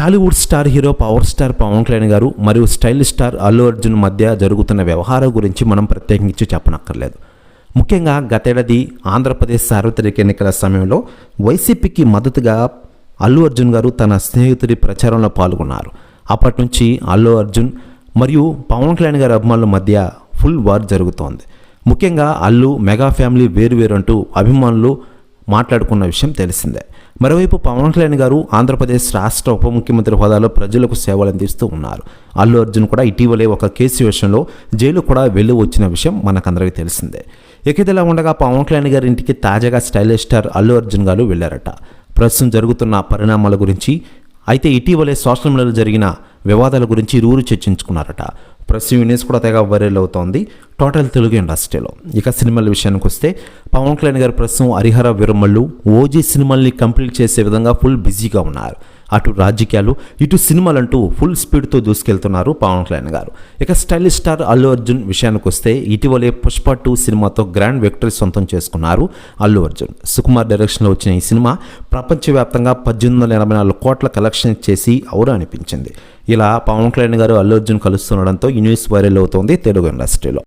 Tollywood star hero power star Pawan Kalyan garu మరియు style star Allu Arjun మధ్య జరుగుతున్న వ్యవహారం గురించి మనం ప్రత్యేకించి చెప్పనక్కర్లేదు. ముఖ్యంగా గతేడాది ఆంధ్రప్రదేశ్ సార్వత్రిక ఎన్నికల సమయంలో వైసీపీకి మద్దతుగా అల్లు అర్జున్ గారు తన స్నేహితుడి ప్రచారంలో పాల్గొన్నారు. అప్పటి నుంచి అల్లు అర్జున్ మరియు పవన్ కళ్యాణ్ గారి అభిమానుల మధ్య ఫుల్ వార్ జరుగుతోంది. ముఖ్యంగా అల్లు మెగా ఫ్యామిలీ వేరు వేరు అంటూ అభిమానులు మాట్లాడుకున్న విషయం తెలిసిందే. మరోవైపు పవన్ కళ్యాణ్ గారు ఆంధ్రప్రదేశ్ రాష్ట్ర ఉప ముఖ్యమంత్రి హోదాలో ప్రజలకు సేవలు అందిస్తూ ఉన్నారు. అల్లు అర్జున్ కూడా ఇటీవలే ఒక కేసు విషయంలో జైలు కూడా వెళ్ళి వచ్చిన విషయం మనకందరికీ తెలిసిందే. ఇక ఉండగా పవన్ కళ్యాణ్ గారి ఇంటికి తాజాగా స్టైలిష్ స్టార్ అల్లు అర్జున్ గారు వెళ్ళారట ప్రస్తుతం జరుగుతున్న పరిణామాల గురించి అయితే ఇటీవలే సోషల్ మీడియాలో జరిగిన వివాదాల గురించి రూరు చర్చించుకున్నారట. ప్రస్తుతం యూనిస్ కూడా తెగ వైరల్ అవుతోంది. టోటల్ తెలుగు ఇండస్ట్రీలో ఇక సినిమాల విషయానికి వస్తే పవన్ కళ్యాణ్ గారు ప్రస్తుతం హరిహర విరమళ్ళు ఓజీ సినిమాల్ని కంప్లీట్ చేసే విధంగా ఫుల్ బిజీగా ఉన్నారు. అటు రాజకీయాలు ఇటు సినిమాలంటూ ఫుల్ స్పీడ్తో దూసుకెళ్తున్నారు పవన్ కళ్యాణ్ గారు. ఇక స్టైలిష్ స్టార్ అల్లు అర్జున్ విషయానికి వస్తే ఇటీవలే పుష్ప టూ సినిమాతో గ్రాండ్ విక్టరీ సొంతం చేసుకున్నారు అల్లు అర్జున్. సుకుమార్ డైరెక్షన్లో వచ్చిన ఈ సినిమా ప్రపంచవ్యాప్తంగా పద్దెనిమిది వందల ఎనభై నాలుగు కోట్ల కలెక్షన్ చేసి అవురు అనిపించింది. ఇలా పవన్ కళ్యాణ్ గారు అల్లు అర్జున్ కలుస్తుండడంతో ఈ న్యూస్ వైరల్ అవుతోంది తెలుగు ఇండస్ట్రీలో